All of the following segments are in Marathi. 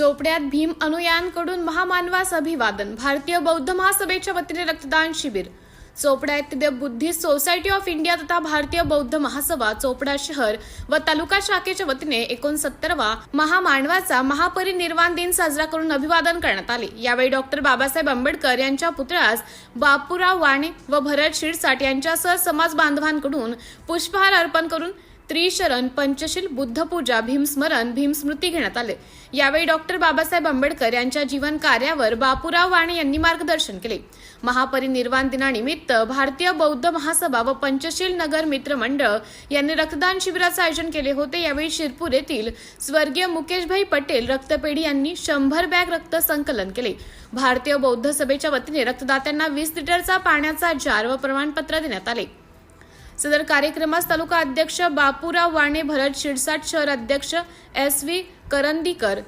चोपड्यात भीम अनुयांकडून महामानवास अभिवादन. भारतीय बौद्ध महासभेच्या वतीने रक्तदान शिबिर. चोपडा येथे बुद्धिस्ट सोसायटी ऑफ इंडिया तथा भारतीय बौद्ध महासभा चोपडा शहर व तालुका शाखेच्या वतीने एकोणसत्तरवा महामानवाचा महापरिनिर्वाण दिन साजरा करून अभिवादन करण्यात आले. यावेळी डॉक्टर बाबासाहेब आंबेडकर यांच्या पुतळ्यास बापूराव वाणे व भरत शिरसाट यांच्यासह समाज बांधवांकडून पुष्पहार अर्पण करून त्रिशरण पंचशील बुद्धपूजा भीमस्मरण भीमस्मृती घेण्यात आले. यावेळी डॉक्टर बाबासाहेब आंबेडकर यांच्या जीवन कार्यावर बापूराव वाणे यांनी मार्गदर्शन केले. महापरिनिर्वाण दिनानिमित्त भारतीय बौद्ध महासभा व पंचशील नगर मित्र मंडळ यांनी रक्तदान शिबिराचं आयोजन केले होते. यावेळी शिरपूर येथील स्वर्गीय मुकेशभाई पटेल रक्तपेढी यांनी शंभर बॅग रक्त संकलन केले. भारतीय बौद्ध सभेच्या वतीने रक्तदात्यांना वीस लिटरचा पाण्याचा जार व प्रमाणपत्र देण्यात आले. सदर कार्यक्रमास तालुका अध्यक्ष बापूराव वाणे भरत शिरसाट शहर अध्यक्ष S V Karandikar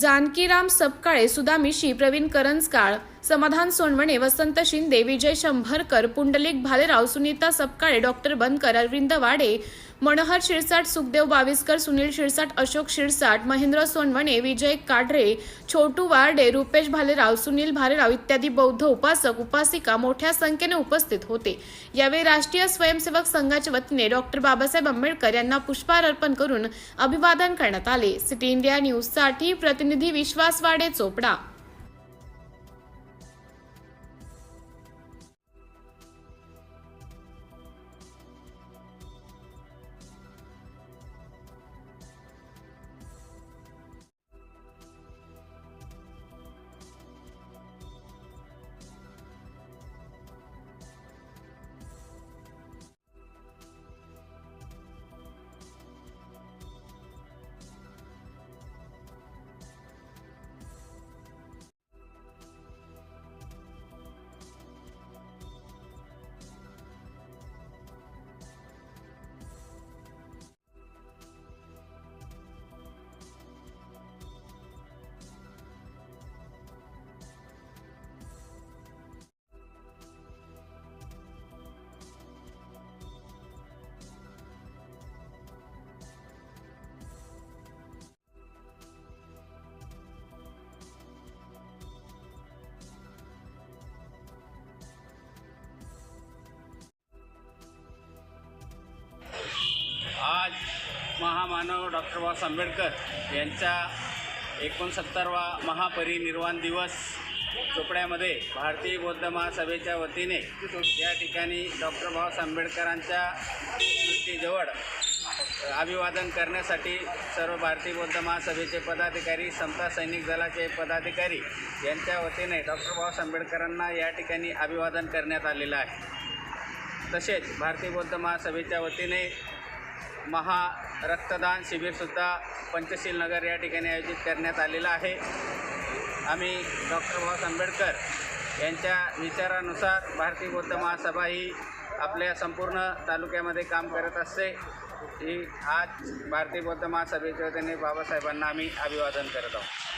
Jankiram Sapkale Sudamishi Pravin Karanjkal Samadhan Sonawane Vasant Shinde Vijay Shambharkar Pundalik Bhalerao Sunita Sapkale doctor Bankar Arvind Wade Manohar Shirsat Sukhdev Baviskar Sunil Shirsat Ashok Shirsat Mahendra Sonawane विजय काढरे छोटू वारडे रुपेश भालेराव सुनील भालेराव इत्यादी बौद्ध उपासक उपासिका मोठ्या संख्येने उपस्थित होते. यावेळी राष्ट्रीय स्वयंसेवक संघाच्या वतीने डॉक्टर बाबासाहेब आंबेडकर यांना पुष्पहार अर्पण करून अभिवादन करण्यात आले. सिटी इंडिया न्यूजसाठी प्रतिनिधी विश्वास वाडे चोपडा. महामानव डॉक्टर बाबासाहेब आंबेडकर यांचा एकोणसत्तरवा महापरिनिर्वाण दिवस चोपड्यामध्ये भारतीय बौद्ध महासभेच्या वतीने या ठिकाणी डॉक्टर बाबासाहेब आंबेडकरांच्या स्मृतीजवळ अभिवादन करण्यासाठी सर्व भारतीय बौद्ध महासभेचे पदाधिकारी समता सैनिक दलाचे पदाधिकारी यांच्या वतीने डॉक्टर बाबासाहेब आंबेडकरांना या ठिकाणी अभिवादन करण्यात आलेलं आहे. तसेच भारतीय बौद्ध महासभेच्या वतीने महा रक्तदान शिबिरसुद्धा पंचशील नगर या ठिकाणी आयोजित करण्यात आलेलं आहे. आम्ही डॉक्टर बाबासाहेब आंबेडकर यांच्या विचारानुसार भारतीय बौद्ध महासभा ही आपल्या संपूर्ण तालुक्यामध्ये काम करत असते. ही आज भारतीय बौद्ध महासभेच्या वतीने बाबासाहेबांना आम्ही अभिवादन करत आहोत.